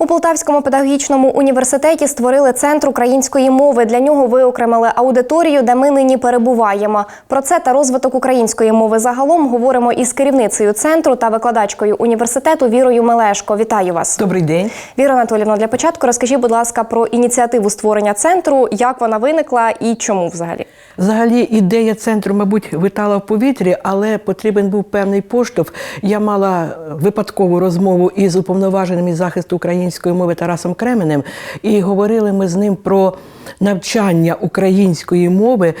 У Полтавському педагогічному університеті створили центр української мови. Для нього виокремили аудиторію, де ми нині перебуваємо. Про це та розвиток української мови загалом говоримо із керівницею центру та викладачкою університету Вірою Мелешко. Вітаю вас. Добрий день. Віра Анатолівна, для початку розкажіть, будь ласка, про ініціативу створення центру, як вона виникла і чому взагалі. Взагалі ідея центру, мабуть, витала в повітрі, але потрібен був певний поштовх. Я мала випадкову розмову із уповноваженим із захисту української мови Тарасом Кременем, і говорили ми з ним про навчання української мови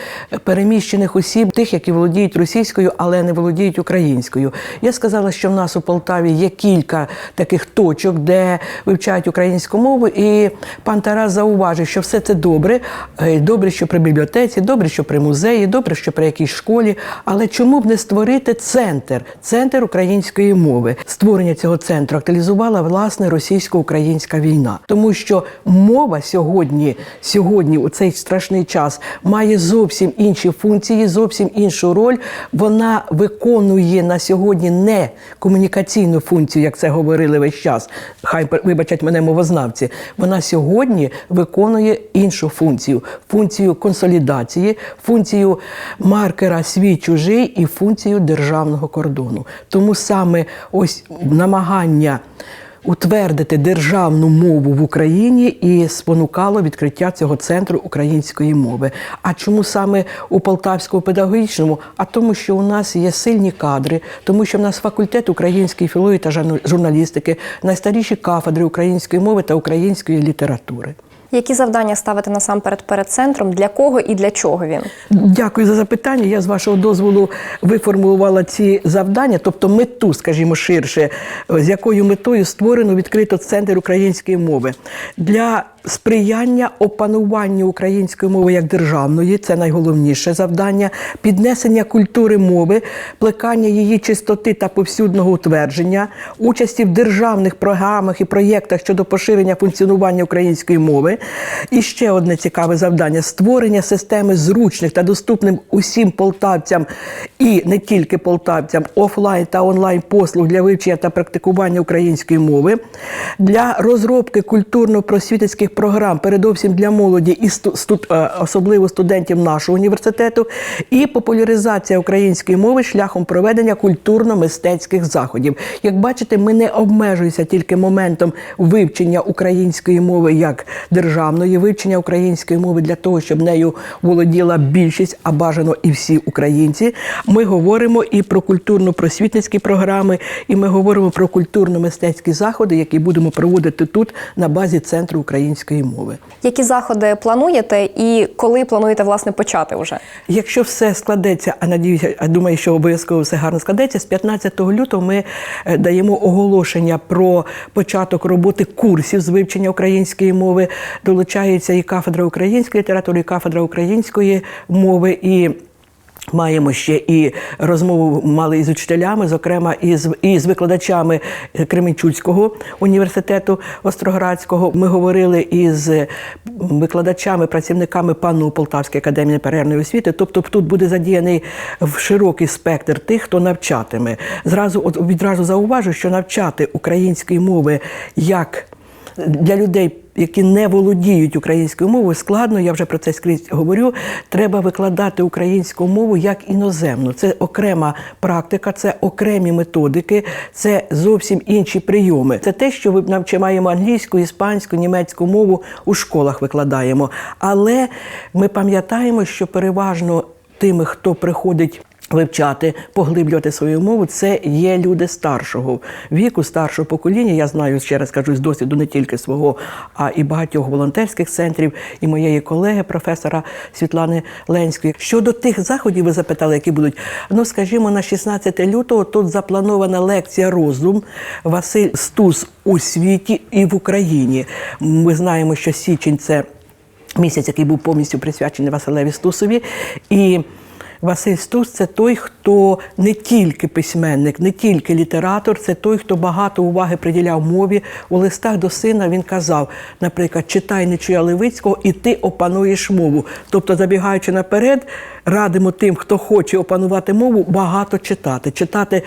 переміщених осіб, тих, які володіють російською, але не володіють українською. Я сказала, що в нас у Полтаві є кілька таких точок, де вивчають українську мову, і пан Тарас зауважив, що все це добре. Е, Добре, що при бібліотеці, добре, що при музеї, добре, що при якійсь школі. Але чому б не створити центр, центр української мови? Створення цього центру актуалізувала власне російсько-українська війна, тому що мова сьогодні, сьогодні, у цей страшний час, має зовсім інші функції, зовсім іншу роль. Вона виконує на сьогодні не комунікаційну функцію, як це говорили весь час. Хай вибачать мене мовознавці. Вона сьогодні виконує іншу функцію: функцію консолідації, функцію маркера свій чужий і функцію державного кордону. Тому саме ось намагання. Утвердити державну мову в Україні і спонукало відкриття цього центру української мови. А чому саме у Полтавському педагогічному? А тому, що у нас є сильні кадри, тому що в нас факультет української філології та журналістики, найстаріші кафедри української мови та української літератури. Які завдання ставити насамперед перед центром? Для кого і для чого він? Дякую за запитання. Я з вашого дозволу виформулювала ці завдання, тобто мету, скажімо ширше, з якою метою створено відкрито центр української мови для сприяння опануванню української мови як державної, це найголовніше завдання, піднесення культури мови, плекання її чистоти та повсюдного утвердження, участі в державних програмах і проєктах щодо поширення функціонування української мови. І ще одне цікаве завдання створення системи зручних та доступним усім полтавцям і не тільки полтавцям офлайн та онлайн послуг для вивчення та практикування української мови, для розробки культурно-просвітницьких програм, передовсім для молоді і е, особливо студентів нашого університету, і популяризація української мови шляхом проведення культурно-мистецьких заходів. Як бачите, ми не обмежуємося тільки моментом вивчення української мови як державної, вивчення української мови для того, щоб нею володіла більшість, а бажано і всі українці. Ми говоримо і про культурно-просвітницькі програми, і ми говоримо про культурно-мистецькі заходи, які будемо проводити тут на базі центру української мови. Які заходи плануєте і коли плануєте власне почати вже? Якщо все складеться, а надіюся, а думаю, що обов'язково все гарно складеться. З 15 лютого ми е, даємо оголошення про початок роботи курсів з вивчення української мови. Долучається і кафедра української літератури, і кафедра української мови і. Маємо ще і розмову мали із учителями, зокрема із, і з викладачами Кременчуцького університету Остроградського. Ми говорили із викладачами, працівниками ПАНУ Полтавської академії неперервної освіти. Тобто тут буде задіяний в широкий спектр тих, хто навчатиме. Зразу відразу зауважу, що навчати української мови як для людей, які не володіють українською мовою, складно, я вже про це скрізь говорю. Треба викладати українську мову як іноземну. Це окрема практика, це окремі методики, це зовсім інші прийоми. Це те, що ми навчаємо англійську, іспанську, німецьку мову у школах викладаємо. Але ми пам'ятаємо, що переважно тими, хто приходить. Вивчати, поглиблювати свою мову це є люди старшого віку, старшого покоління. Я знаю, ще раз кажу, з досвіду не тільки свого, а і багатьох волонтерських центрів, і моєї колеги, професора Світлани Ленської. Щодо тих заходів, ви запитали, які будуть. Ну, скажімо, на 16 лютого тут запланована лекція розум Василь Стус у світі і в Україні. Ми знаємо, що січень це місяць, який був повністю присвячений Василеві Стусові. І Василь Стус це той, хто не тільки письменник, не тільки літератор, це той, хто багато уваги приділяв мові. У листах до сина він казав, наприклад, читай Нечуя Левицького, і ти опануєш мову. Тобто, забігаючи наперед, радимо тим, хто хоче опанувати мову, багато читати, читати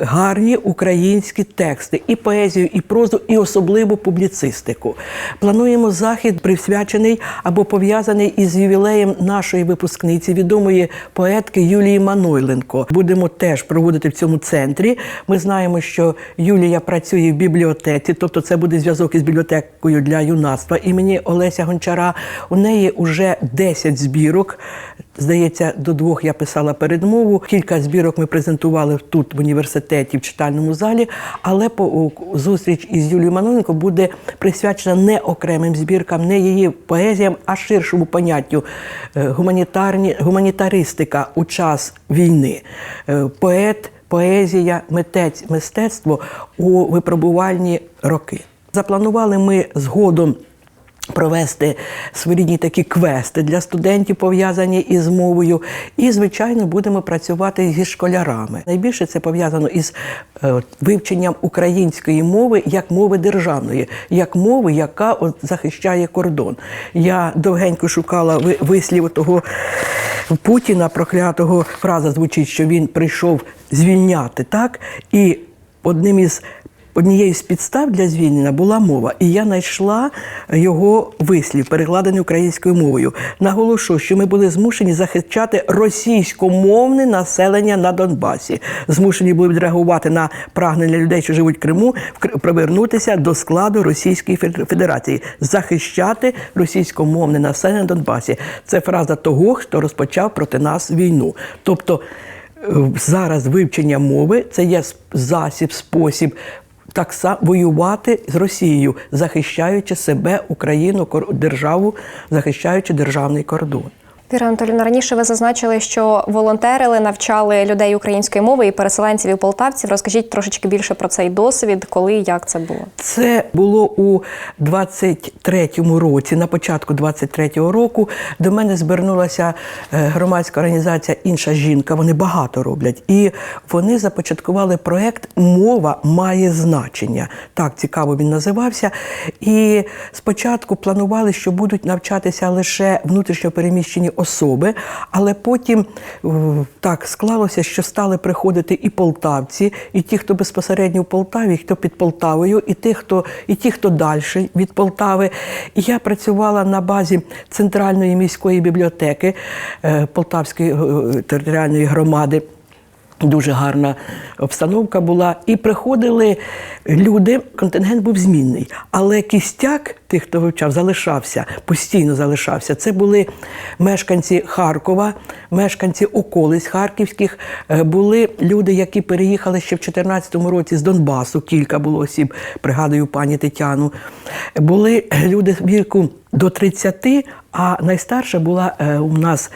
гарні українські тексти, і поезію, і прозу, і особливо публіцистику. Плануємо захід, присвячений або пов'язаний із ювілеєм нашої випускниці, відомої поетки Юлії Манойленко. Будемо теж проводити в цьому центрі. Ми знаємо, що Юлія працює в бібліотеці, тобто це буде зв'язок із бібліотекою для юнацтва імені Олеся Гончара. У неї вже 10 збірок. Здається, до двох я писала передмову. Кілька збірок ми презентували тут в університеті в читальному залі. Але по зустріч із Юлією Маноленко буде присвячена не окремим збіркам, не її поезіям, а ширшому поняттю е, гуманітарні гуманітаристика у час війни. Е, Поет, поезія, митець, мистецтво у випробувальні роки. Запланували ми згодом провести своєрідні такі квести для студентів, пов'язані із мовою. І, звичайно, будемо працювати зі школярами. Найбільше це пов'язано із е, вивченням української мови як мови державної, як мови, яка от, захищає кордон. Я довгенько шукала ви- вислів того Путіна, проклятого фраза звучить, що він прийшов звільняти, так? І одним із Однією з підстав для звільнення була мова, і я знайшла його вислів, перекладений українською мовою. Наголошу, що ми були змушені захищати російськомовне населення на Донбасі. Змушені були відреагувати на прагнення людей, що живуть в Криму, повернутися до складу Російської Федерації, захищати російськомовне населення на Донбасі. Це фраза того, хто розпочав проти нас війну. Тобто е, зараз вивчення мови це є засіб, спосіб так само воювати з Росією, захищаючи себе, Україну, державу, захищаючи державний кордон. Віра Анатолівна, раніше ви зазначили, що волонтерили, навчали людей української мови і переселенців і полтавців. Розкажіть трошечки більше про цей досвід, коли і як це було. Це було у 23-му році, на початку 23-го року. До мене звернулася е, громадська організація Інша жінка. Вони багато роблять. І вони започаткували проект Мова має значення. Так цікаво він називався. І спочатку планували, що будуть навчатися лише внутрішньо переміщені особи, але потім так склалося, що стали приходити і полтавці, і ті, хто безпосередньо в Полтаві, і хто під Полтавою, і ті, хто, і ті, хто далі від Полтави. І я працювала на базі центральної міської бібліотеки е, Полтавської е, територіальної громади. Дуже гарна обстановка була. І приходили люди, контингент був змінний. Але кістяк тих, хто вивчав, залишався, постійно залишався. Це були мешканці Харкова, мешканці околиць Харківських, е, були люди, які переїхали ще в 2014 році з Донбасу. Кілька було осіб, пригадую пані Тетяну. Були люди віку до 30, а найстарша була е, у нас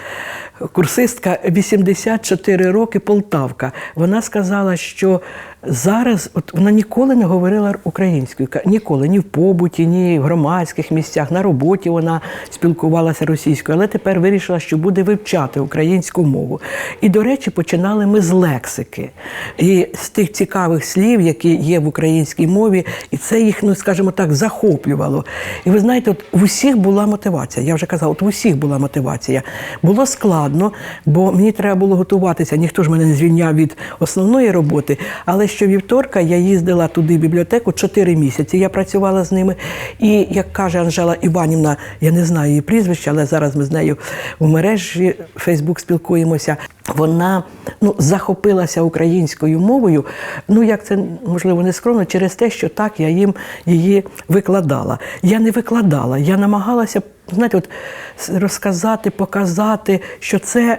курсистка 84 роки Полтавка. Вона сказала, що зараз от вона ніколи не говорила українською. Ніколи, ні в побуті, ні в громадських місцях, на роботі вона спілкувалася російською, але тепер вирішила, що буде вивчати українську мову. І, до речі, починали ми з лексики. І з тих цікавих слів, які є в українській мові, і це їх, ну скажімо так, захоплювало. І ви знаєте, от в усіх була мотивація. Я вже казала, от в усіх була мотивація. Було складно, бо мені треба було готуватися. Ніхто ж мене не звільняв від основної роботи. Але щовівторка я їздила туди в бібліотеку 4 місяці. Я працювала з ними. І як каже Анжела Іванівна, я не знаю її прізвище, але зараз ми з нею в мережі Фейсбук спілкуємося. Вона ну, захопилася українською мовою. Ну, як це можливо не скромно, через те, що так я їм її викладала. Я не викладала, я намагалася знаєте, от розказати, показати, що це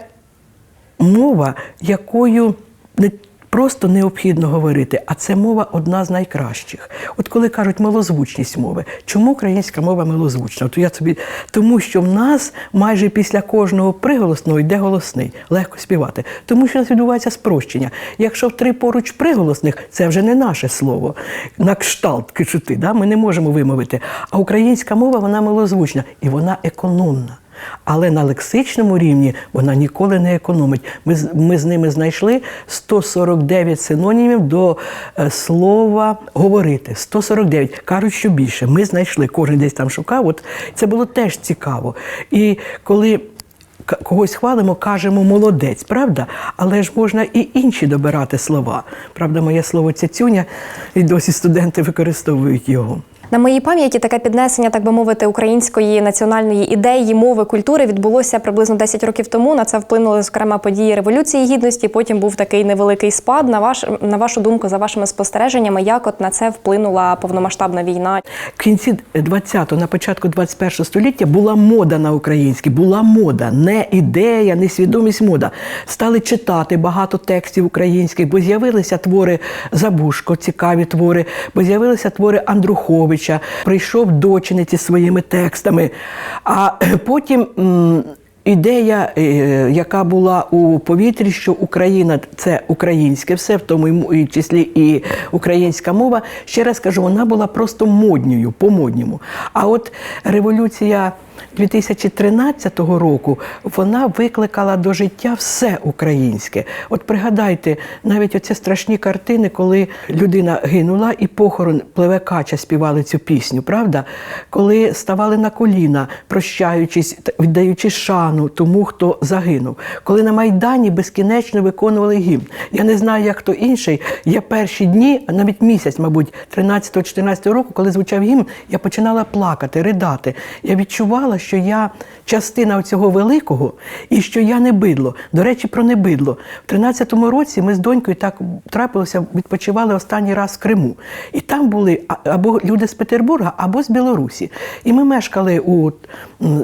мова, якою не просто необхідно говорити, а це мова одна з найкращих. От коли кажуть милозвучність мови, чому українська мова милозвучна? От я собі тому, що в нас майже після кожного приголосного йде голосний, легко співати, тому що у нас відбувається спрощення. Якщо в три поруч приголосних, це вже не наше слово. На кшталт кичути, да? ми не можемо вимовити. А українська мова вона милозвучна і вона економна. Але на лексичному рівні вона ніколи не економить. Ми, ми з ними знайшли 149 синонімів до е, слова говорити. 149. Кажуть, що більше. Ми знайшли, кожен десь там шукав. От це було теж цікаво. І коли когось хвалимо, кажемо молодець, правда? Але ж можна і інші добирати слова. Правда, моє слово цяцюня, і досі студенти використовують його. На моїй пам'яті таке піднесення, так би мовити, української національної ідеї, мови, культури відбулося приблизно 10 років тому. На це вплинули зокрема події революції гідності. Потім був такий невеликий спад. На ваш на вашу думку, за вашими спостереженнями, як от на це вплинула повномасштабна війна? Кінці 20-го, на початку 21-го століття була мода на українське, була мода, не ідея, не свідомість мода. Стали читати багато текстів українських, бо з'явилися твори Забушко, цікаві твори, бо з'явилися твори Андруховича, прийшов дочинець зі своїми текстами. А потім. Ідея, е, яка була у повітрі, що Україна це українське, все в тому і числі і українська мова. Ще раз кажу, вона була просто модньою, по-модньому. А от революція 2013 року вона викликала до життя все українське. От пригадайте, навіть оці страшні картини, коли людина гинула і похорон пливе кача співали цю пісню, правда? Коли ставали на коліна, прощаючись, віддаючи шану тому, хто загинув. Коли на Майдані безкінечно виконували гімн. Я не знаю, як хто інший. Я перші дні, навіть місяць, мабуть, 13-14 року, коли звучав гімн, я починала плакати, ридати. Я відчувала, що я частина цього великого і що я не бидло. До речі, про небидло. В 13-му році ми з донькою так трапилося, відпочивали останній раз в Криму. І там були або люди з Петербурга, або з Білорусі. І ми мешкали у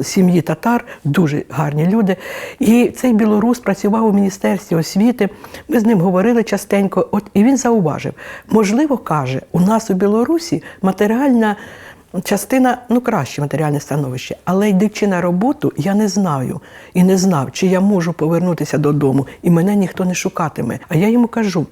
сім'ї татар, дуже гарні люди. І цей білорус працював у міністерстві освіти. Ми з ним говорили частенько. От і він зауважив: можливо, каже, у нас у Білорусі матеріальна. Частина, ну краще матеріальне становище, але йдучи на роботу, я не знаю і не знав, чи я можу повернутися додому, і мене ніхто не шукатиме. А я йому кажу: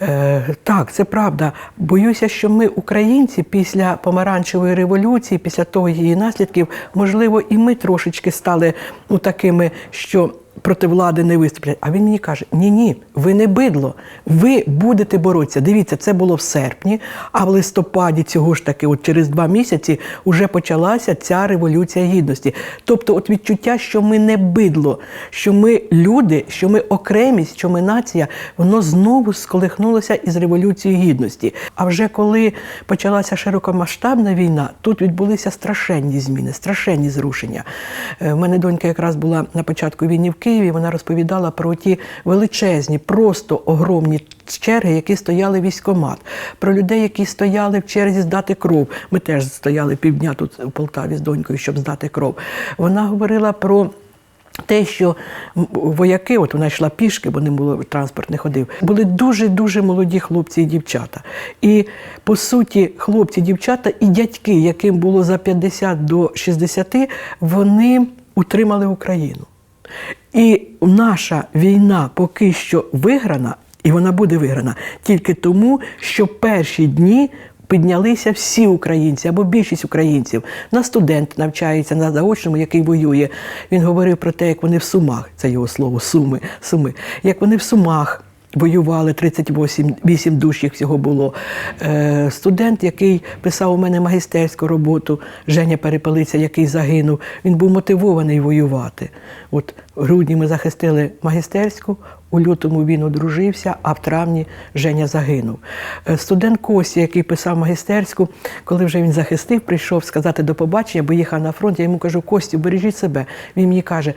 е, так, це правда. Боюся, що ми, українці, після помаранчевої революції, після того її наслідків, можливо, і ми трошечки стали ну, такими, що проти влади не виступлять. А він мені каже: ні, ні, ви не бидло, ви будете боротися. Дивіться, це було в серпні, а в листопаді цього ж таки, от через два місяці, вже почалася ця революція гідності. Тобто, от відчуття, що ми не бидло, що ми люди, що ми окремість, що ми нація, воно знову сколихнулося із революцією гідності. А вже коли почалася широкомасштабна війна, тут відбулися страшенні зміни, страшенні зрушення. Е, У мене донька якраз була на початку війни в Києві. Вона розповідала про ті величезні, просто огромні черги, які стояли військомат, про людей, які стояли в черзі здати кров. Ми теж стояли півдня тут у Полтаві з донькою, щоб здати кров. Вона говорила про. Те, що вояки, от вона йшла пішки, бо не було транспорт не ходив, були дуже дуже молоді хлопці і дівчата. І по суті, хлопці, дівчата і дядьки, яким було за 50 до 60, вони утримали Україну. І наша війна поки що виграна, і вона буде виграна тільки тому, що перші дні. Піднялися всі українці або більшість українців. На студент навчається на заочному, який воює. Він говорив про те, як вони в Сумах, це його слово, суми, суми, як вони в Сумах воювали, 38 8 душ їх всього було. Е, студент, який писав у мене магістерську роботу, Женя Перепелиця, який загинув, він був мотивований воювати. От в грудні ми захистили магістерську, у лютому він одружився, а в травні Женя загинув. Е, Студент Костя, який писав магістерську, коли вже він захистив, прийшов сказати до побачення, бо їхав на фронт. Я йому кажу, Костю, бережіть себе. Він мені каже: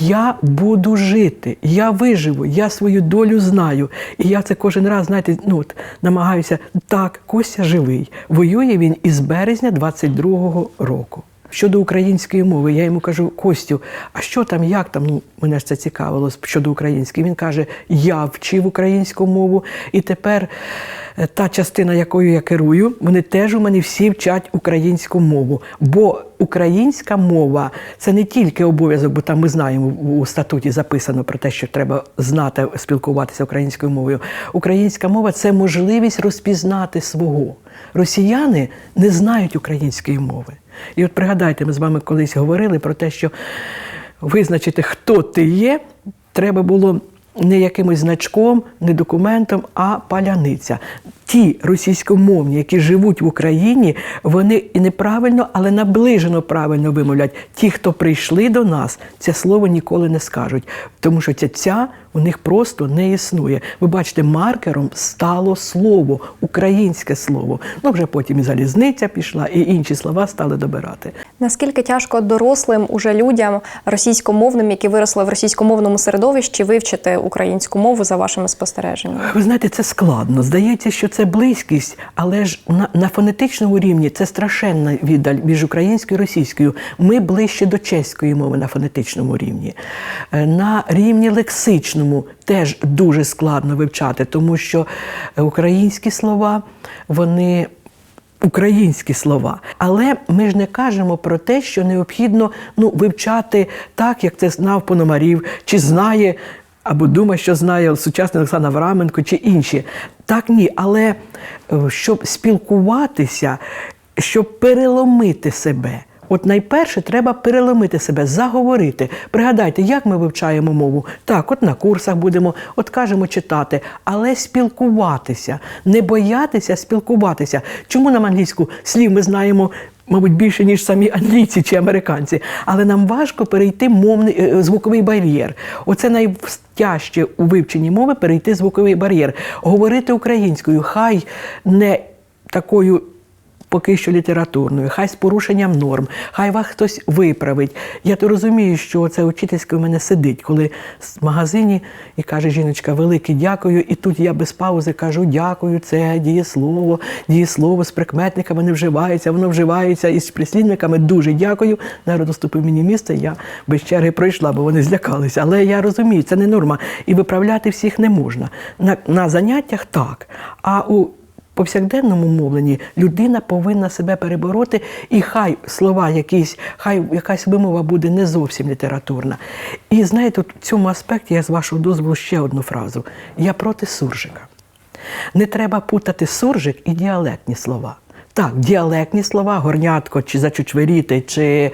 Я буду жити, я виживу, я свою долю знаю. І я це кожен раз, знаєте, ну от намагаюся. Так, Костя живий. Воює він із березня 22-го року. Щодо української мови, я йому кажу, Костю, а що там, як там? Ну, мене ж це цікавило щодо української. Він каже: Я вчив українську мову, і тепер е, та частина, якою я керую, вони теж у мене всі вчать українську мову. Бо українська мова це не тільки обов'язок, бо там ми знаємо у статуті записано про те, що треба знати, спілкуватися українською мовою. Українська мова це можливість розпізнати свого. Росіяни не знають української мови. І от пригадайте, ми з вами колись говорили про те, що визначити, хто ти є, треба було не якимось значком, не документом, а паляниця. Ті російськомовні, які живуть в Україні, вони і неправильно, але наближено правильно вимовлять. Ті, хто прийшли до нас, це слово ніколи не скажуть, тому що ця ця у них просто не існує. Ви бачите, маркером стало слово, українське слово. Ну вже потім і залізниця пішла, і інші слова стали добирати. Наскільки тяжко дорослим уже людям російськомовним, які виросли в російськомовному середовищі, вивчити українську мову за вашими спостереженнями? Ви знаєте, це складно. Здається, що це близькість, але ж на, на фонетичному рівні це страшенна віддаль між українською і російською. Ми ближче до чеської мови на фонетичному рівні. Е, На рівні лексичному теж дуже складно вивчати, тому що українські слова вони. Українські слова, але ми ж не кажемо про те, що необхідно ну, вивчати так, як це знав Пономарів, чи знає або думає, що знає сучасний Олександр Авраменко чи інші. Так ні, але е, щоб спілкуватися, щоб переломити себе. От найперше треба переломити себе, заговорити. Пригадайте, як ми вивчаємо мову. Так, от на курсах будемо, от кажемо читати, але спілкуватися, не боятися спілкуватися. Чому нам англійську слів ми знаємо? Мабуть, більше, ніж самі англійці чи американці, але нам важко перейти мовний е, звуковий бар'єр. Оце найтяжче у вивченні мови перейти звуковий бар'єр. Говорити українською, хай не такою поки що літературною, хай з порушенням норм, хай вас хтось виправить. Я то розумію, що це учительське у мене сидить, коли в магазині і каже жіночка, велике дякую. І тут я без паузи кажу дякую, це дієслово, дієслово з прикметниками не вживається, воно вживається із прислідниками. Дуже дякую. Народ уступив мені місце, я без черги пройшла, бо вони злякалися. Але я розумію, це не норма. І виправляти всіх не можна. На, на заняттях так. А у повсякденному мовленні людина повинна себе перебороти, і хай слова якісь, хай якась вимова буде не зовсім літературна. І знаєте, в цьому аспекті я з вашого дозволу ще одну фразу. Я проти суржика. Не треба путати суржик і діалектні слова. Так, діалектні слова, горнятко, чи зачучверіти, чи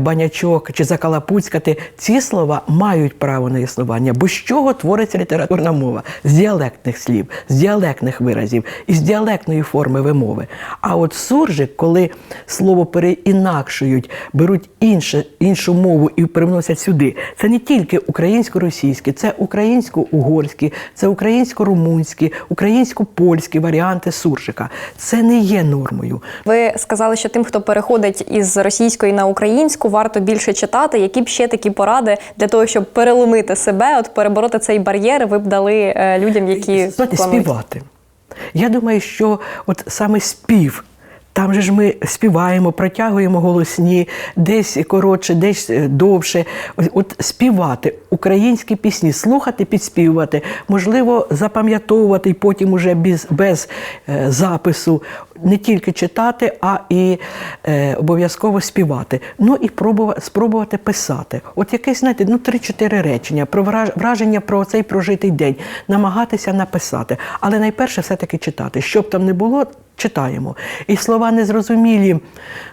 банячок, чи закалапуцькати, ці слова мають право на існування. Бо з чого твориться літературна мова? З діалектних слів, з діалектних виразів, із діалектної форми вимови. А от суржик, коли слово переінакшують, беруть інше, іншу мову і привносять сюди, це не тільки українсько-російське, це українсько-угорські, це українсько-румунські, українсько-польські варіанти суржика. Це не є нормою. Ви сказали, що тим, хто переходить із російської на українську, варто більше читати. Які б ще такі поради для того, щоб переломити себе, от перебороти цей бар'єр, ви б дали е, людям, які Знаєте, співати. Я думаю, що от саме спів. Там же ж ми співаємо, протягуємо голосні, десь коротше, десь е, довше. От співати українські пісні, слухати, підспівувати, можливо, запам'ятовувати і потім уже без, без е, запису, не тільки читати, а і е, обов'язково співати. Ну і пробувати, спробувати писати. От якесь, знаєте, ну 3-4 речення про враження про цей прожитий день, намагатися написати. Але найперше все-таки читати. Щоб там не було, читаємо. І слова незрозумілі,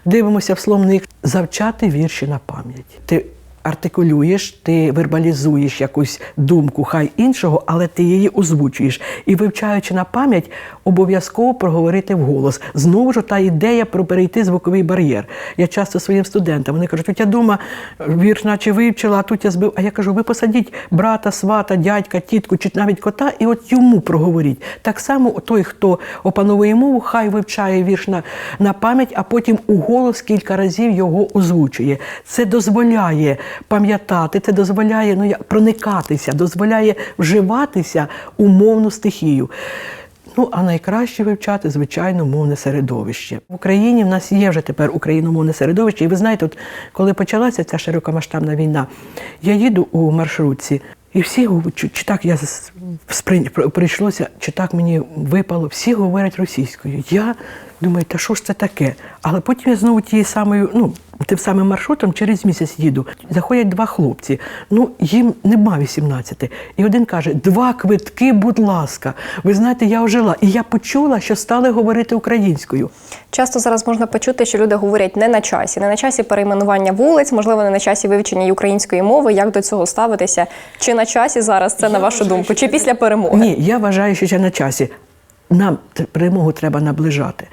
дивимося в словник, завчати вірші на пам'ять. Ти артикулюєш, ти вербалізуєш якусь думку, хай іншого, але ти її озвучуєш. І вивчаючи на пам'ять, обов'язково проговорити вголос. Знову ж та ідея про перейти звуковий бар'єр. Я часто своїм студентам вони кажуть, тут я дома вірш, наче вивчила, а тут я збив. А я кажу, ви посадіть брата, свата, дядька, тітку чи навіть кота, і от йому проговоріть. Так само той, хто опановує мову, хай вивчає вірш на, на пам'ять, а потім у голос кілька разів його озвучує. Це дозволяє пам'ятати, це дозволяє ну, проникатися, дозволяє вживатися у мовну стихію. Ну, а найкраще вивчати, звичайно, мовне середовище. В Україні в нас є вже тепер україномовне середовище. І ви знаєте, от коли почалася ця широкомасштабна війна, я їду у маршрутці, і всі чи, чи так я сприй- прийшлося, чи так мені випало, всі говорять російською. Я думаю, та що ж це таке? Але потім я знову тією самою, ну, тим самим маршрутом через місяць їду. Заходять два хлопці. Ну, їм нема 18. І один каже: два квитки, будь ласка. Ви знаєте, я ожила. І я почула, що стали говорити українською. Часто зараз можна почути, що люди говорять не на часі, не на часі перейменування вулиць, можливо, не на часі вивчення української мови. Як до цього ставитися? Чи на часі зараз це на вашу думку? Чи після перемоги? Ні, я вважаю, що ще на часі. Нам перемогу треба наближати.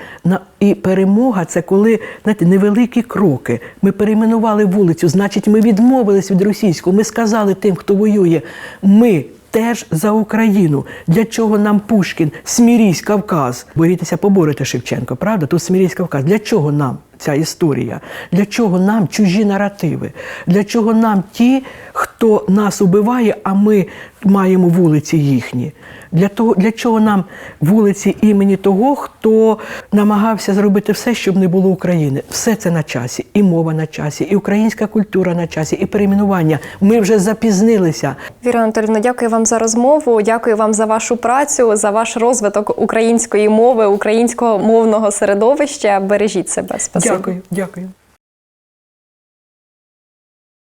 І перемога це коли знаєте, невеликі кроки. Ми перейменували вулицю, значить, ми відмовились від російського. Ми сказали тим, хто воює, ми. Теж за Україну. Для чого нам Пушкін, Смірійсь, Кавказ? Боїтеся поборити Шевченко, правда? Тут Смірійсь, Кавказ. Для чого нам ця історія? Для чого нам чужі наративи? Для чого нам ті, хто нас убиває, а ми маємо вулиці їхні? Для того, для чого нам вулиці імені того, хто намагався зробити все, щоб не було України? Все це на часі, і мова на часі, і українська культура на часі, і перейменування. Ми вже запізнилися. Віра Анатолівна, дякую вам за розмову. Дякую вам за вашу працю, за ваш розвиток української мови, українського мовного середовища. Бережіть себе. Спасибі. Дякую, дякую.